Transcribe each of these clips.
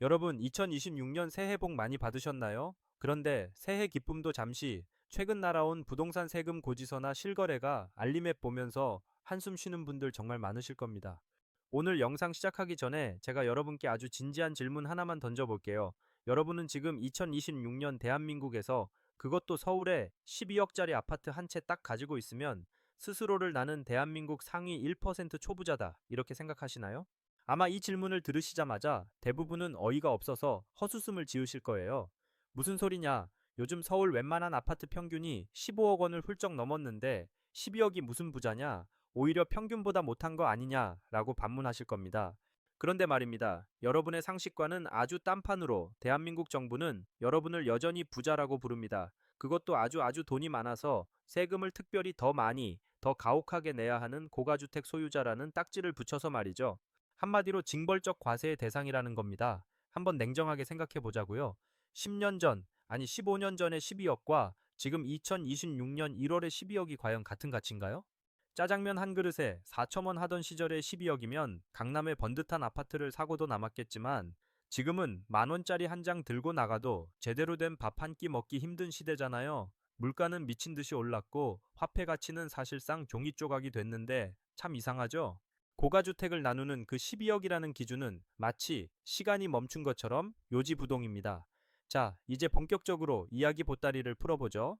여러분 2026년 새해 복 많이 받으셨나요? 그런데 새해 기쁨도 잠시 최근 날아온 부동산 세금 고지서나 실거래가 알림앱 보면서 한숨 쉬는 분들 정말 많으실 겁니다. 오늘 영상 시작하기 전에 제가 여러분께 아주 진지한 질문 하나만 던져볼게요. 여러분은 지금 2026년 대한민국에서 그것도 서울에 12억짜리 아파트 한 채 딱 가지고 있으면 스스로를 나는 대한민국 상위 1% 초부자다. 이렇게 생각하시나요? 아마 이 질문을 들으시자마자 대부분은 어이가 없어서 헛웃음을 지으실 거예요. 무슨 소리냐? 요즘 서울 웬만한 아파트 평균이 15억 원을 훌쩍 넘었는데 12억이 무슨 부자냐? 오히려 평균보다 못한 거 아니냐? 라고 반문하실 겁니다. 그런데 말입니다. 여러분의 상식과는 아주 딴판으로 대한민국 정부는 여러분을 여전히 부자라고 부릅니다. 그것도 아주 아주 돈이 많아서 세금을 특별히 더 많이, 더 가혹하게 내야 하는 고가주택 소유자라는 딱지를 붙여서 말이죠. 한마디로 징벌적 과세의 대상이라는 겁니다. 한번 냉정하게 생각해 보자고요. 10년 전, 아니 15년 전의 12억과 지금 2026년 1월의 12억이 과연 같은 가치인가요? 짜장면 한 그릇에 4천원 하던 시절의 12억이면 강남의 번듯한 아파트를 사고도 남았겠지만 지금은 만원짜리 한 장 들고 나가도 제대로 된 밥 한 끼 먹기 힘든 시대잖아요. 물가는 미친 듯이 올랐고 화폐 가치는 사실상 종이 조각이 됐는데 참 이상하죠? 고가주택을 나누는 그 12억이라는 기준은 마치 시간이 멈춘 것처럼 요지부동입니다. 자, 이제 본격적으로 이야기 보따리를 풀어보죠.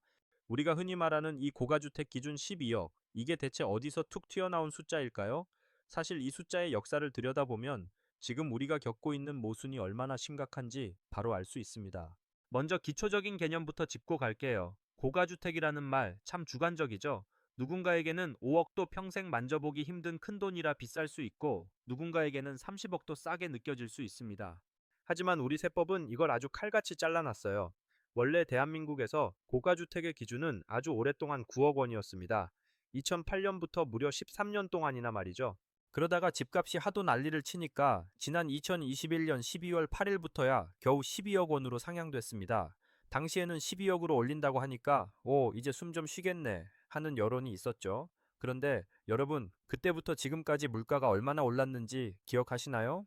우리가 흔히 말하는 이 고가주택 기준 12억, 이게 대체 어디서 툭 튀어나온 숫자일까요? 사실 이 숫자의 역사를 들여다보면 지금 우리가 겪고 있는 모순이 얼마나 심각한지 바로 알 수 있습니다. 먼저 기초적인 개념부터 짚고 갈게요. 고가주택이라는 말 참 주관적이죠. 누군가에게는 5억도 평생 만져보기 힘든 큰 돈이라 비쌀 수 있고 누군가에게는 30억도 싸게 느껴질 수 있습니다. 하지만 우리 세법은 이걸 아주 칼같이 잘라놨어요. 원래 대한민국에서 고가주택의 기준은 아주 오랫동안 9억 원이었습니다. 2008년부터 무려 13년 동안이나 말이죠. 그러다가 집값이 하도 난리를 치니까 지난 2021년 12월 8일부터야 겨우 12억 원으로 상향됐습니다. 당시에는 12억으로 올린다고 하니까 오 이제 숨 좀 쉬겠네 하는 여론이 있었죠. 그런데 여러분 그때부터 지금까지 물가가 얼마나 올랐는지 기억하시나요?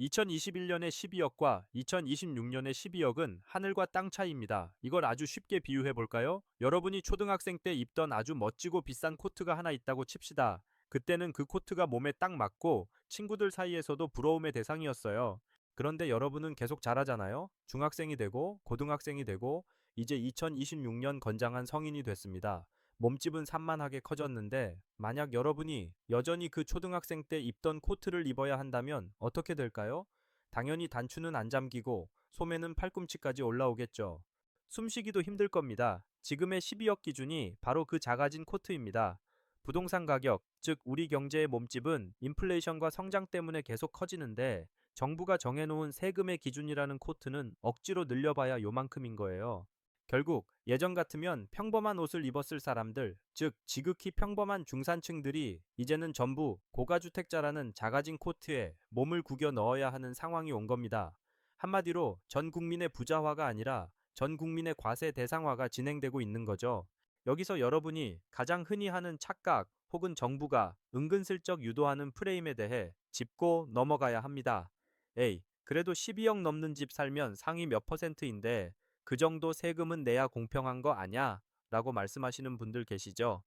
2021년의 12억과 2026년의 12억은 하늘과 땅 차이입니다. 이걸 아주 쉽게 비유해 볼까요? 여러분이 초등학생 때 입던 아주 멋지고 비싼 코트가 하나 있다고 칩시다. 그때는 그 코트가 몸에 딱 맞고 친구들 사이에서도 부러움의 대상이었어요. 그런데 여러분은 계속 자라잖아요. 중학생이 되고 고등학생이 되고 이제 2026년 건장한 성인이 됐습니다. 몸집은 산만하게 커졌는데 만약 여러분이 여전히 그 초등학생 때 입던 코트를 입어야 한다면 어떻게 될까요? 당연히 단추는 안 잠기고 소매는 팔꿈치까지 올라오겠죠. 숨쉬기도 힘들 겁니다. 지금의 12억 기준이 바로 그 작아진 코트입니다. 부동산 가격, 즉 우리 경제의 몸집은 인플레이션과 성장 때문에 계속 커지는데 정부가 정해놓은 세금의 기준이라는 코트는 억지로 늘려봐야 요만큼인 거예요. 결국 예전 같으면 평범한 옷을 입었을 사람들, 즉 지극히 평범한 중산층들이 이제는 전부 고가주택자라는 작아진 코트에 몸을 구겨 넣어야 하는 상황이 온 겁니다. 한마디로 전 국민의 부자화가 아니라 전 국민의 과세 대상화가 진행되고 있는 거죠. 여기서 여러분이 가장 흔히 하는 착각 혹은 정부가 은근슬쩍 유도하는 프레임에 대해 짚고 넘어가야 합니다. 에이, 그래도 12억 넘는 집 살면 상위 몇 퍼센트인데 그 정도 세금은 내야 공평한 거 아냐? 라고 말씀하시는 분들 계시죠?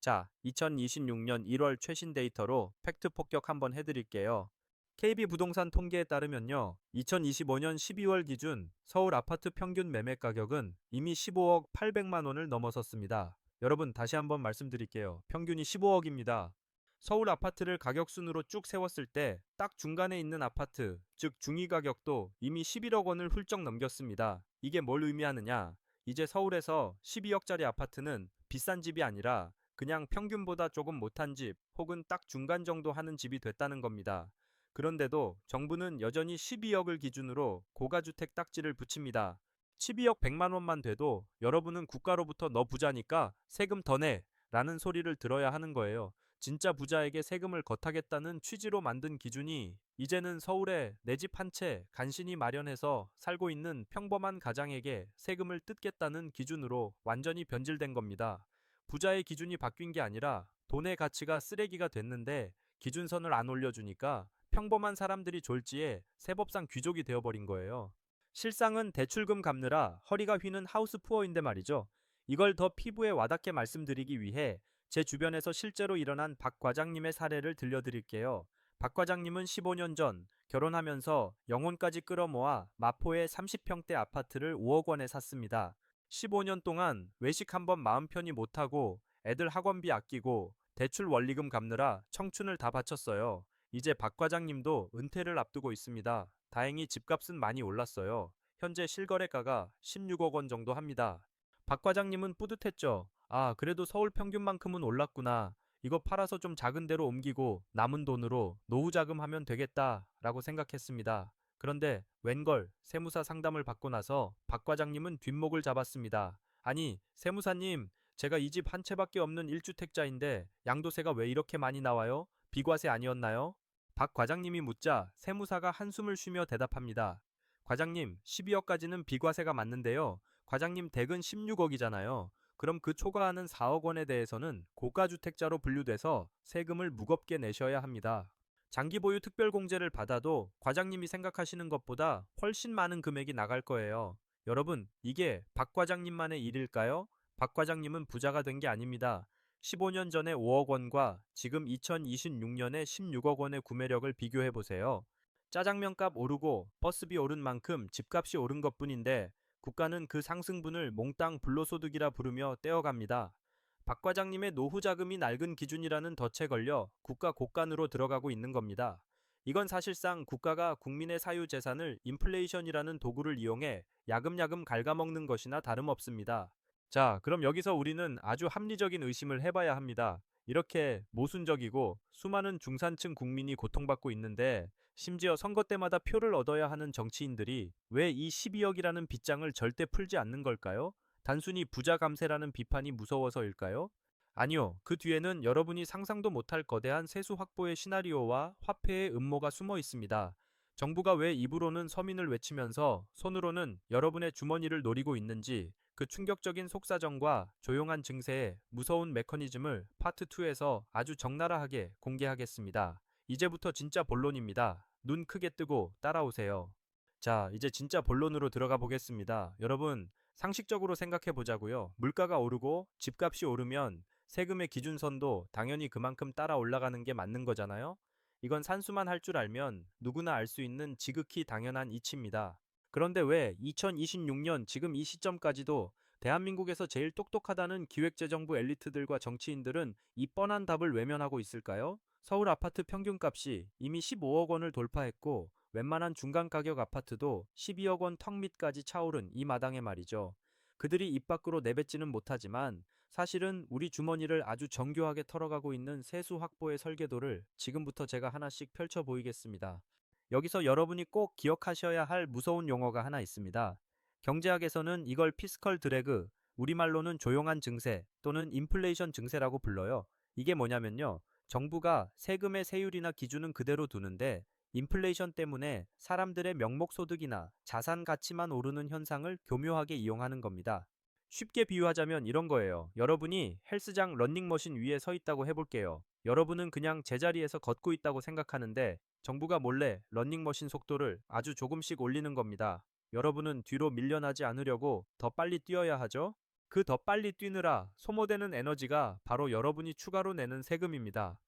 자, 2026년 1월 최신 데이터로 팩트 폭격 한번 해드릴게요. KB부동산 통계에 따르면요. 2025년 12월 기준 서울 아파트 평균 매매 가격은 이미 15억 800만 원을 넘어섰습니다. 여러분 다시 한번 말씀드릴게요. 평균이 15억입니다. 서울 아파트를 가격 순으로 쭉 세웠을 때 딱 중간에 있는 아파트, 즉 중위 가격도 이미 11억 원을 훌쩍 넘겼습니다. 이게 뭘 의미하느냐? 이제 서울에서 12억짜리 아파트는 비싼 집이 아니라 그냥 평균보다 조금 못한 집 혹은 딱 중간 정도 하는 집이 됐다는 겁니다. 그런데도 정부는 여전히 12억을 기준으로 고가주택 딱지를 붙입니다. 12억 100만 원만 돼도 여러분은 국가로부터 너 부자니까 세금 더 내! 라는 소리를 들어야 하는 거예요. 진짜 부자에게 세금을 걷하겠다는 취지로 만든 기준이 이제는 서울에 내 집 한 채 간신히 마련해서 살고 있는 평범한 가장에게 세금을 뜯겠다는 기준으로 완전히 변질된 겁니다. 부자의 기준이 바뀐 게 아니라 돈의 가치가 쓰레기가 됐는데 기준선을 안 올려주니까 평범한 사람들이 졸지에 세법상 귀족이 되어버린 거예요. 실상은 대출금 갚느라 허리가 휘는 하우스 푸어인데 말이죠. 이걸 더 피부에 와닿게 말씀드리기 위해 제 주변에서 실제로 일어난 박 과장님의 사례를 들려드릴게요. 박 과장님은 15년 전 결혼하면서 영혼까지 끌어모아 마포의 30평대 아파트를 5억 원에 샀습니다. 15년 동안 외식 한 번 마음 편히 못하고 애들 학원비 아끼고 대출 원리금 갚느라 청춘을 다 바쳤어요. 이제 박 과장님도 은퇴를 앞두고 있습니다. 다행히 집값은 많이 올랐어요. 현재 실거래가가 16억 원 정도 합니다. 박 과장님은 뿌듯했죠. 아, 그래도 서울 평균만큼은 올랐구나. 이거 팔아서 좀 작은 데로 옮기고 남은 돈으로 노후 자금하면 되겠다. 라고 생각했습니다. 그런데 웬걸 세무사 상담을 받고 나서 박 과장님은 뒷목을 잡았습니다. 아니, 세무사님, 제가 이 집 한 채밖에 없는 1주택자인데 양도세가 왜 이렇게 많이 나와요? 비과세 아니었나요? 박 과장님이 묻자 세무사가 한숨을 쉬며 대답합니다. 과장님, 12억까지는 비과세가 맞는데요. 과장님 댁은 16억이잖아요. 그럼 그 초과하는 4억 원에 대해서는 고가주택자로 분류돼서 세금을 무겁게 내셔야 합니다. 장기 보유 특별 공제를 받아도 과장님이 생각하시는 것보다 훨씬 많은 금액이 나갈 거예요. 여러분, 이게 박 과장님만의 일일까요? 박 과장님은 부자가 된 게 아닙니다. 15년 전에 5억 원과 지금 2026년에 16억 원의 구매력을 비교해 보세요. 짜장면 값 오르고 버스비 오른 만큼 집값이 오른 것 뿐인데 국가는 그 상승분을 몽땅 불로소득이라 부르며 떼어갑니다. 박 과장님의 노후 자금이 낡은 기준이라는 덫에 걸려 국가 곳간으로 들어가고 있는 겁니다. 이건 사실상 국가가 국민의 사유 재산을 인플레이션이라는 도구를 이용해 야금야금 갉아먹는 것이나 다름없습니다. 자, 그럼 여기서 우리는 아주 합리적인 의심을 해봐야 합니다. 이렇게 모순적이고 수많은 중산층 국민이 고통받고 있는데 심지어 선거 때마다 표를 얻어야 하는 정치인들이 왜 이 12억이라는 빚장을 절대 풀지 않는 걸까요? 단순히 부자 감세라는 비판이 무서워서일까요? 아니요. 그 뒤에는 여러분이 상상도 못할 거대한 세수 확보의 시나리오와 화폐의 음모가 숨어 있습니다. 정부가 왜 입으로는 서민을 외치면서 손으로는 여러분의 주머니를 노리고 있는지 그 충격적인 속사정과 조용한 증세의 무서운 메커니즘을 파트 2에서 아주 적나라하게 공개하겠습니다. 이제부터 진짜 본론입니다. 눈 크게 뜨고 따라오세요. 자, 이제 진짜 본론으로 들어가 보겠습니다. 여러분, 상식적으로 생각해 보자고요. 물가가 오르고 집값이 오르면 세금의 기준선도 당연히 그만큼 따라 올라가는 게 맞는 거잖아요. 이건 산수만 할 줄 알면 누구나 알 수 있는 지극히 당연한 이치입니다. 그런데 왜 2026년 지금 이 시점까지도 대한민국에서 제일 똑똑하다는 기획재정부 엘리트들과 정치인들은 이 뻔한 답을 외면하고 있을까요? 서울 아파트 평균값이 이미 15억 원을 돌파했고 웬만한 중간 가격 아파트도 12억 원 턱 밑까지 차오른 이 마당에 말이죠. 그들이 입 밖으로 내뱉지는 못하지만 사실은 우리 주머니를 아주 정교하게 털어가고 있는 세수 확보의 설계도를 지금부터 제가 하나씩 펼쳐 보이겠습니다. 여기서 여러분이 꼭 기억하셔야 할 무서운 용어가 하나 있습니다. 경제학에서는 이걸 피스컬 드래그, 우리말로는 조용한 증세 또는 인플레이션 증세라고 불러요. 이게 뭐냐면요. 정부가 세금의 세율이나 기준은 그대로 두는데 인플레이션 때문에 사람들의 명목 소득이나 자산 가치만 오르는 현상을 교묘하게 이용하는 겁니다. 쉽게 비유하자면 이런 거예요. 여러분이 헬스장 런닝머신 위에 서 있다고 해볼게요. 여러분은 그냥 제자리에서 걷고 있다고 생각하는데 정부가 몰래 런닝머신 속도를 아주 조금씩 올리는 겁니다. 여러분은 뒤로 밀려나지 않으려고 더 빨리 뛰어야 하죠? 그 더 빨리 뛰느라 소모되는 에너지가 바로 여러분이 추가로 내는 세금입니다.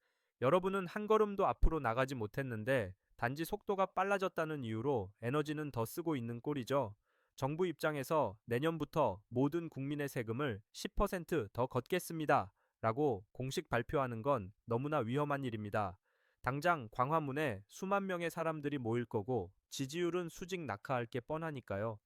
여러분은 한 걸음도 앞으로 나가지 못했는데 단지 속도가 빨라졌다는 이유로 에너지는 더 쓰고 있는 꼴이죠. 정부 입장에서 내년부터 모든 국민의 세금을 10%더 걷겠습니다. 라고 공식 발표하는 건 너무나 위험한 일입니다. 당장 광화문에 수만 명의 사람들이 모일 거고 지지율은 수직 낙하할 게 뻔하니까요.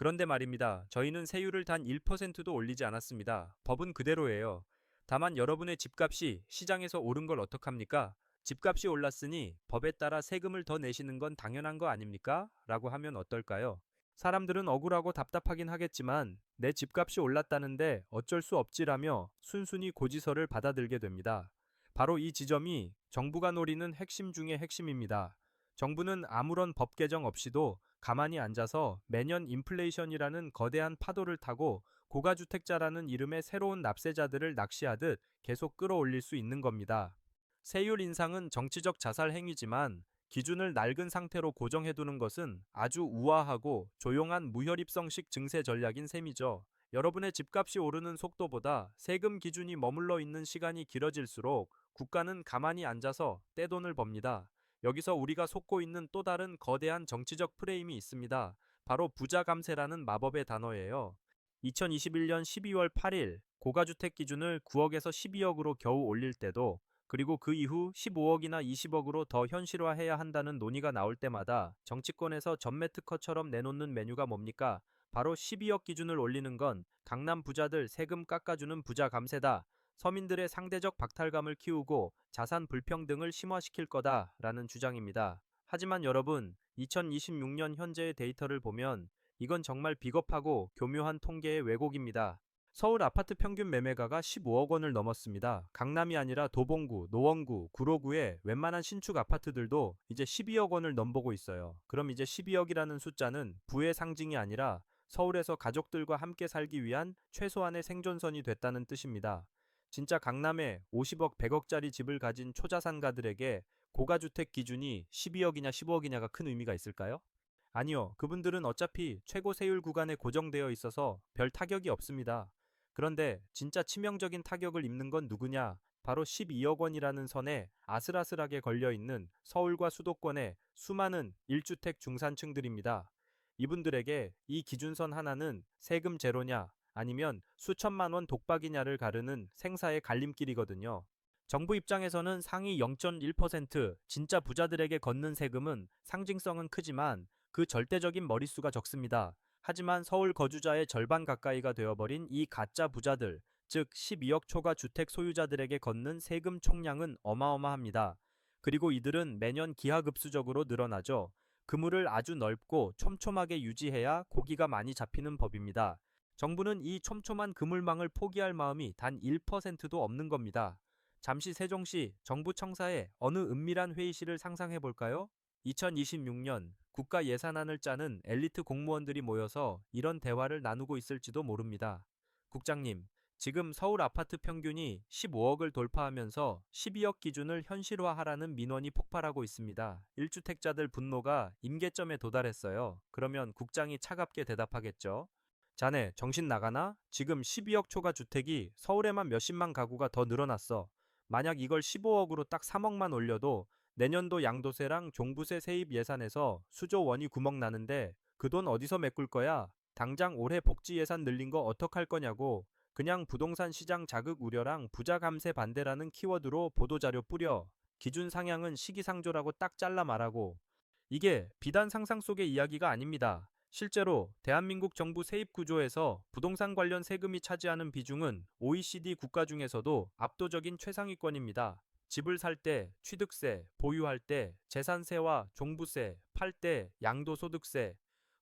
그런데 말입니다. 저희는 세율을 단 1%도 올리지 않았습니다. 법은 그대로예요. 다만 여러분의 집값이 시장에서 오른 걸 어떡합니까? 집값이 올랐으니 법에 따라 세금을 더 내시는 건 당연한 거 아닙니까? 라고 하면 어떨까요? 사람들은 억울하고 답답하긴 하겠지만 내 집값이 올랐다는데 어쩔 수 없지라며 순순히 고지서를 받아들게 됩니다. 바로 이 지점이 정부가 노리는 핵심 중의 핵심입니다. 정부는 아무런 법 개정 없이도 가만히 앉아서 매년 인플레이션이라는 거대한 파도를 타고 고가주택자라는 이름의 새로운 납세자들을 낚시하듯 계속 끌어올릴 수 있는 겁니다. 세율 인상은 정치적 자살 행위지만 기준을 낡은 상태로 고정해두는 것은 아주 우아하고 조용한 무혈입성식 증세 전략인 셈이죠. 여러분의 집값이 오르는 속도보다 세금 기준이 머물러 있는 시간이 길어질수록 국가는 가만히 앉아서 떼돈을 법니다. 여기서 우리가 속고 있는 또 다른 거대한 정치적 프레임이 있습니다. 바로 부자 감세라는 마법의 단어예요. 2021년 12월 8일 고가주택 기준을 9억에서 12억으로 겨우 올릴 때도 그리고 그 이후 15억이나 20억으로 더 현실화해야 한다는 논의가 나올 때마다 정치권에서 전매 특허처럼 내놓는 메뉴가 뭡니까? 바로 12억 기준을 올리는 건 강남 부자들 세금 깎아주는 부자 감세다. 서민들의 상대적 박탈감을 키우고 자산 불평등을 심화시킬 거다라는 주장입니다. 하지만 여러분, 2026년 현재의 데이터를 보면 이건 정말 비겁하고 교묘한 통계의 왜곡입니다. 서울 아파트 평균 매매가가 15억 원을 넘었습니다. 강남이 아니라 도봉구, 노원구, 구로구의 웬만한 신축 아파트들도 이제 12억 원을 넘보고 있어요. 그럼 이제 12억이라는 숫자는 부의 상징이 아니라 서울에서 가족들과 함께 살기 위한 최소한의 생존선이 됐다는 뜻입니다. 진짜 강남에 50억, 100억짜리 집을 가진 초자산가들에게 고가주택 기준이 12억이냐 15억이냐가 큰 의미가 있을까요? 아니요. 그분들은 어차피 최고 세율 구간에 고정되어 있어서 별 타격이 없습니다. 그런데 진짜 치명적인 타격을 입는 건 누구냐? 바로 12억 원이라는 선에 아슬아슬하게 걸려 있는 서울과 수도권의 수많은 1주택 중산층들입니다. 이분들에게 이 기준선 하나는 세금 제로냐 아니면 수천만 원 독박이냐를 가르는 생사의 갈림길이거든요. 정부 입장에서는 상위 0.1% 진짜 부자들에게 걷는 세금은 상징성은 크지만 그 절대적인 머릿수가 적습니다. 하지만 서울 거주자의 절반 가까이가 되어버린 이 가짜 부자들, 즉 12억 초과 주택 소유자들에게 걷는 세금 총량은 어마어마합니다. 그리고 이들은 매년 기하급수적으로 늘어나죠. 그물을 아주 넓고 촘촘하게 유지해야 고기가 많이 잡히는 법입니다. 정부는 이 촘촘한 그물망을 포기할 마음이 단 1%도 없는 겁니다. 잠시 세종시 정부 청사의 어느 은밀한 회의실을 상상해 볼까요? 2026년 국가 예산안을 짜는 엘리트 공무원들이 모여서 이런 대화를 나누고 있을지도 모릅니다. 국장님, 지금 서울 아파트 평균이 15억을 돌파하면서 12억 기준을 현실화하라는 민원이 폭발하고 있습니다. 1주택자들 분노가 임계점에 도달했어요. 그러면 국장이 차갑게 대답하겠죠. 자네 정신 나가나? 지금 12억 초과 주택이 서울에만 몇십만 가구가 더 늘어났어. 만약 이걸 15억으로 딱 3억만 올려도 내년도 양도세랑 종부세 세입 예산에서 수조 원이 구멍 나는데 그 돈 어디서 메꿀 거야? 당장 올해 복지 예산 늘린 거 어떡할 거냐고. 그냥 부동산 시장 자극 우려랑 부자 감세 반대라는 키워드로 보도자료 뿌려. 기준 상향은 시기상조라고 딱 잘라 말하고. 이게 비단 상상 속의 이야기가 아닙니다. 실제로 대한민국 정부 세입 구조에서 부동산 관련 세금이 차지하는 비중은 OECD 국가 중에서도 압도적인 최상위권입니다. 집을 살 때 취득세, 보유할 때 재산세와 종부세, 팔 때 양도소득세.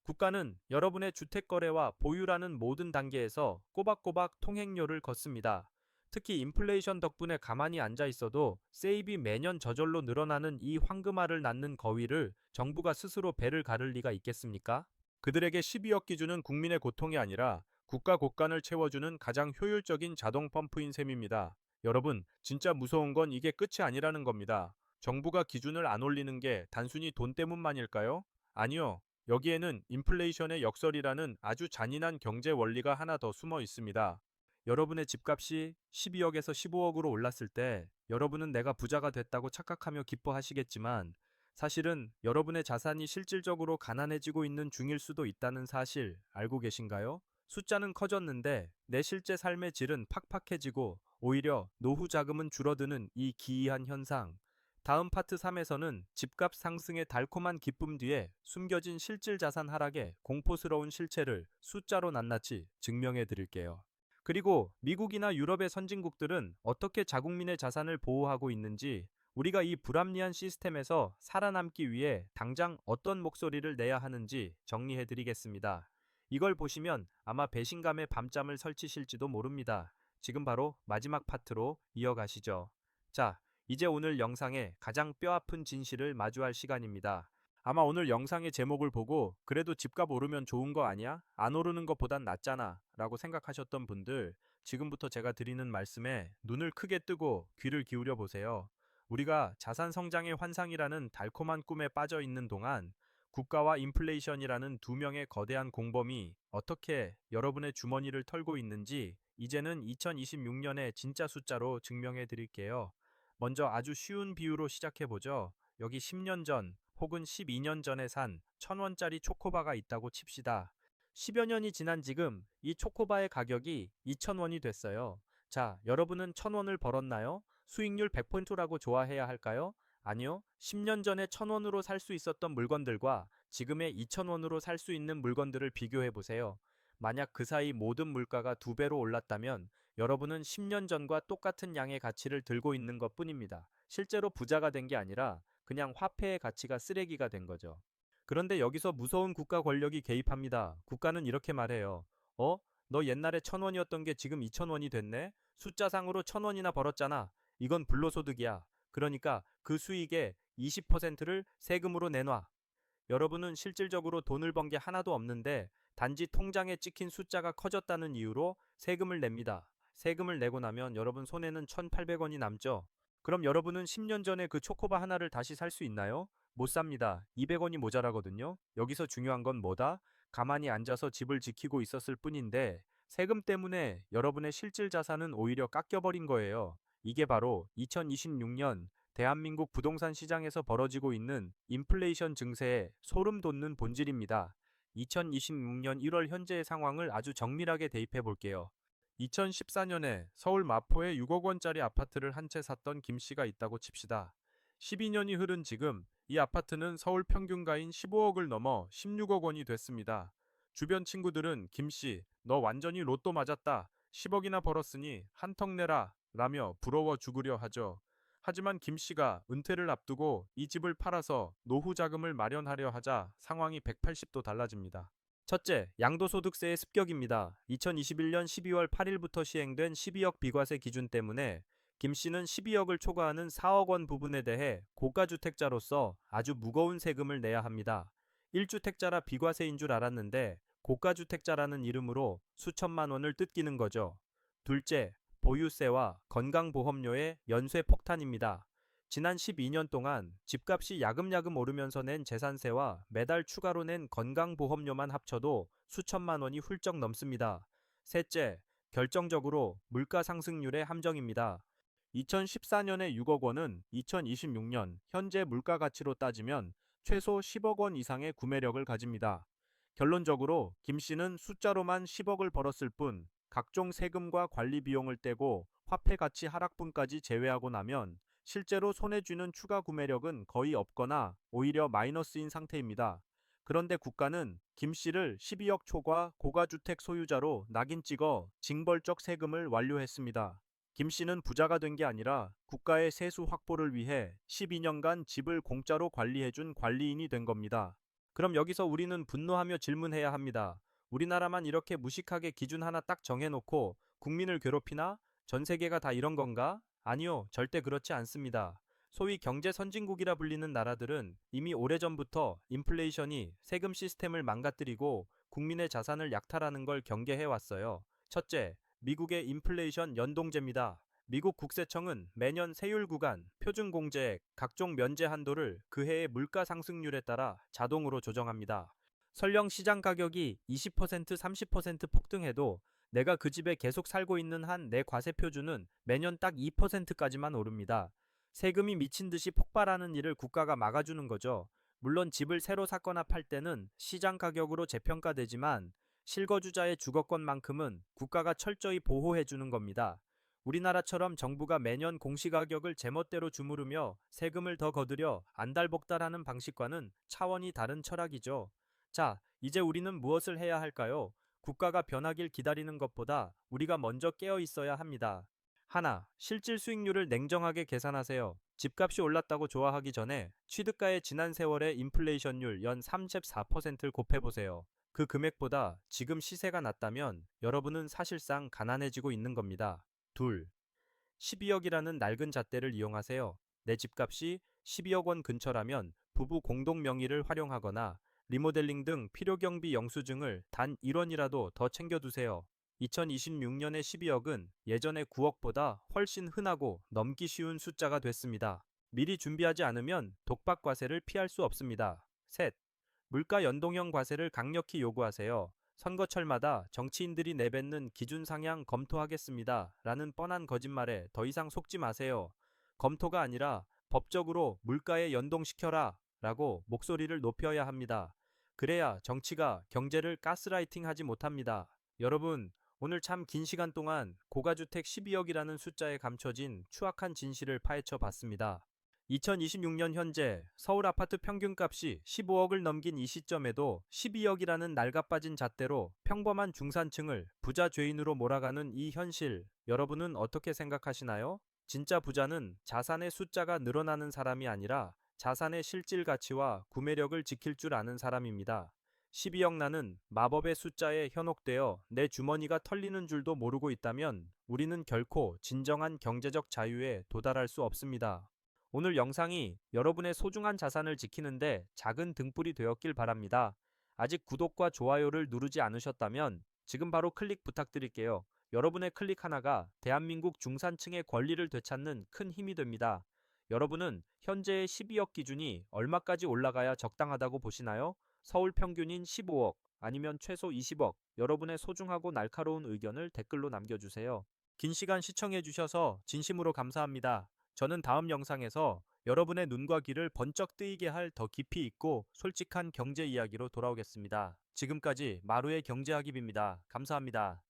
국가는 여러분의 주택 거래와 보유라는 모든 단계에서 꼬박꼬박 통행료를 걷습니다. 특히 인플레이션 덕분에 가만히 앉아 있어도 세입이 매년 저절로 늘어나는 이 황금알을 낳는 거위를 정부가 스스로 배를 가를 리가 있겠습니까? 그들에게 12억 기준은 국민의 고통이 아니라 국가 곳간을 채워주는 가장 효율적인 자동 펌프인 셈입니다. 여러분, 진짜 무서운 건 이게 끝이 아니라는 겁니다. 정부가 기준을 안 올리는 게 단순히 돈 때문만일까요? 아니요. 여기에는 인플레이션의 역설이라는 아주 잔인한 경제 원리가 하나 더 숨어 있습니다. 여러분의 집값이 12억에서 15억으로 올랐을 때 여러분은 내가 부자가 됐다고 착각하며 기뻐하시겠지만 사실은 여러분의 자산이 실질적으로 가난해지고 있는 중일 수도 있다는 사실 알고 계신가요? 숫자는 커졌는데 내 실제 삶의 질은 팍팍해지고 오히려 노후 자금은 줄어드는 이 기이한 현상. 다음 파트 3에서는 집값 상승의 달콤한 기쁨 뒤에 숨겨진 실질 자산 하락의 공포스러운 실체를 숫자로 낱낱이 증명해 드릴게요. 그리고 미국이나 유럽의 선진국들은 어떻게 자국민의 자산을 보호하고 있는지 우리가 이 불합리한 시스템에서 살아남기 위해 당장 어떤 목소리를 내야 하는지 정리해 드리겠습니다. 이걸 보시면 아마 배신감에 밤잠을 설치실지도 모릅니다. 지금 바로 마지막 파트로 이어가시죠. 자, 이제 오늘 영상의 가장 뼈아픈 진실을 마주할 시간입니다. 아마 오늘 영상의 제목을 보고 그래도 집값 오르면 좋은 거 아니야? 안 오르는 것보단 낫잖아 라고 생각하셨던 분들 지금부터 제가 드리는 말씀에 눈을 크게 뜨고 귀를 기울여 보세요. 우리가 자산 성장의 환상이라는 달콤한 꿈에 빠져 있는 동안 국가와 인플레이션이라는 두 명의 거대한 공범이 어떻게 여러분의 주머니를 털고 있는지 이제는 2026년의 진짜 숫자로 증명해 드릴게요. 먼저 아주 쉬운 비유로 시작해 보죠. 여기 10년 전 혹은 12년 전에 산 1000원짜리 초코바가 있다고 칩시다. 10여 년이 지난 지금 이 초코바의 가격이 2,000원이 됐어요. 자, 여러분은 1,000원을 벌었나요? 수익률 100%라고 좋아해야 할까요? 아니요. 10년 전에 1,000원으로 살 수 있었던 물건들과 지금의 2,000원으로 살 수 있는 물건들을 비교해 보세요. 만약 그 사이 모든 물가가 두 배로 올랐다면 여러분은 10년 전과 똑같은 양의 가치를 들고 있는 것 뿐입니다. 실제로 부자가 된 게 아니라 그냥 화폐의 가치가 쓰레기가 된 거죠. 그런데 여기서 무서운 국가 권력이 개입합니다. 국가는 이렇게 말해요. 어? 너 옛날에 천 원이었던 게 지금 이천 원이 됐네? 숫자상으로 천 원이나 벌었잖아. 이건 불로소득이야. 그러니까 그 수익의 20%를 세금으로 내놔. 여러분은 실질적으로 돈을 번 게 하나도 없는데 단지 통장에 찍힌 숫자가 커졌다는 이유로 세금을 냅니다. 세금을 내고 나면 여러분 손에는 1,800원이 남죠. 그럼 여러분은 10년 전에 그 초코바 하나를 다시 살 수 있나요? 못 삽니다. 200원이 모자라거든요. 여기서 중요한 건 뭐다? 가만히 앉아서 집을 지키고 있었을 뿐인데 세금 때문에 여러분의 실질 자산은 오히려 깎여버린 거예요. 이게 바로 2026년 대한민국 부동산 시장에서 벌어지고 있는 인플레이션 증세의 소름 돋는 본질입니다. 2026년 1월 현재의 상황을 아주 정밀하게 대입해 볼게요. 2014년에 서울 마포에 6억 원짜리 아파트를 한 채 샀던 김 씨가 있다고 칩시다. 12년이 흐른 지금 이 아파트는 서울 평균가인 15억을 넘어 16억 원이 됐습니다. 주변 친구들은 김 씨, 너 완전히 로또 맞았다. 10억이나 벌었으니 한턱 내라. 라며 부러워 죽으려 하죠. 하지만 김 씨가 은퇴를 앞두고 이 집을 팔아서 노후 자금을 마련하려 하자 상황이 180도 달라집니다. 첫째, 양도소득세의 습격입니다. 2021년 12월 8일부터 시행된 12억 비과세 기준 때문에 김 씨는 12억을 초과하는 4억 원 부분에 대해 고가주택자로서 아주 무거운 세금을 내야 합니다. 1주택자라 비과세인 줄 알았는데 고가주택자라는 이름으로 수천만 원을 뜯기는 거죠. 둘째, 보유세와 건강보험료의 연쇄 폭탄입니다. 지난 12년 동안 집값이 야금야금 오르면서 낸 재산세와 매달 추가로 낸 건강보험료만 합쳐도 수천만 원이 훌쩍 넘습니다. 셋째, 결정적으로 물가 상승률의 함정입니다. 2014년의 6억 원은 2026년 현재 물가 가치로 따지면 최소 10억 원 이상의 구매력을 가집니다. 결론적으로 김 씨는 숫자로만 10억을 벌었을 뿐 각종 세금과 관리 비용을 떼고 화폐 가치 하락분까지 제외하고 나면 실제로 손에 쥐는 추가 구매력은 거의 없거나 오히려 마이너스인 상태입니다. 그런데 국가는 김 씨를 12억 초과 고가주택 소유자로 낙인 찍어 징벌적 세금을 완료했습니다. 김 씨는 부자가 된 게 아니라 국가의 세수 확보를 위해 12년간 집을 공짜로 관리해준 관리인이 된 겁니다. 그럼 여기서 우리는 분노하며 질문해야 합니다. 우리나라만 이렇게 무식하게 기준 하나 딱 정해놓고 국민을 괴롭히나? 전 세계가 다 이런 건가? 아니요, 절대 그렇지 않습니다. 소위 경제 선진국이라 불리는 나라들은 이미 오래전부터 인플레이션이 세금 시스템을 망가뜨리고 국민의 자산을 약탈하는 걸 경계해 왔어요. 첫째, 미국의 인플레이션 연동제입니다. 미국 국세청은 매년 세율 구간, 표준 공제액, 각종 면제 한도를 그 해의 물가 상승률에 따라 자동으로 조정합니다. 설령 시장 가격이 20% 30% 폭등해도 내가 그 집에 계속 살고 있는 한 내 과세 표준은 매년 딱 2%까지만 오릅니다. 세금이 미친 듯이 폭발하는 일을 국가가 막아주는 거죠. 물론 집을 새로 샀거나 팔 때는 시장 가격으로 재평가되지만 실거주자의 주거권만큼은 국가가 철저히 보호해 주는 겁니다. 우리나라처럼 정부가 매년 공시가격을 제멋대로 주무르며 세금을 더 거두려 안달복달하는 방식과는 차원이 다른 철학이죠. 자, 이제 우리는 무엇을 해야 할까요? 국가가 변하길 기다리는 것보다 우리가 먼저 깨어 있어야 합니다. 하나, 실질 수익률을 냉정하게 계산하세요. 집값이 올랐다고 좋아하기 전에 취득가의 지난 세월의 인플레이션율 연 34%를 곱해보세요. 그 금액보다 지금 시세가 낮다면 여러분은 사실상 가난해지고 있는 겁니다. 둘, 12억이라는 낡은 잣대를 이용하세요. 내 집값이 12억 원 근처라면 부부 공동 명의를 활용하거나 리모델링 등 필요 경비 영수증을 단 1원이라도 더 챙겨두세요. 2026년의 12억은 예전의 9억보다 훨씬 흔하고 넘기 쉬운 숫자가 됐습니다. 미리 준비하지 않으면 독박 과세를 피할 수 없습니다. 셋. 물가 연동형 과세를 강력히 요구하세요. 선거철마다 정치인들이 내뱉는 기준 상향 검토하겠습니다. 라는 뻔한 거짓말에 더 이상 속지 마세요. 검토가 아니라 법적으로 물가에 연동시켜라 라고 목소리를 높여야 합니다. 그래야 정치가 경제를 가스라이팅 하지 못합니다. 여러분, 오늘 참 긴 시간 동안 고가주택 12억이라는 숫자에 감춰진 추악한 진실을 파헤쳐 봤습니다. 2026년 현재 서울 아파트 평균값이 15억을 넘긴 이 시점에도 12억이라는 낡아빠진 잣대로 평범한 중산층을 부자 죄인으로 몰아가는 이 현실, 여러분은 어떻게 생각하시나요? 진짜 부자는 자산의 숫자가 늘어나는 사람이 아니라 자산의 실질 가치와 구매력을 지킬 줄 아는 사람입니다. 12억 나는 마법의 숫자에 현혹되어 내 주머니가 털리는 줄도 모르고 있다면 우리는 결코 진정한 경제적 자유에 도달할 수 없습니다. 오늘 영상이 여러분의 소중한 자산을 지키는데 작은 등불이 되었길 바랍니다. 아직 구독과 좋아요를 누르지 않으셨다면 지금 바로 클릭 부탁드릴게요. 여러분의 클릭 하나가 대한민국 중산층의 권리를 되찾는 큰 힘이 됩니다. 여러분은 현재의 12억 기준이 얼마까지 올라가야 적당하다고 보시나요? 서울 평균인 15억 아니면 최소 20억 여러분의 소중하고 날카로운 의견을 댓글로 남겨주세요. 긴 시간 시청해주셔서 진심으로 감사합니다. 저는 다음 영상에서 여러분의 눈과 귀를 번쩍 뜨이게 할 더 깊이 있고 솔직한 경제 이야기로 돌아오겠습니다. 지금까지 마루의 경제학입입니다. 감사합니다.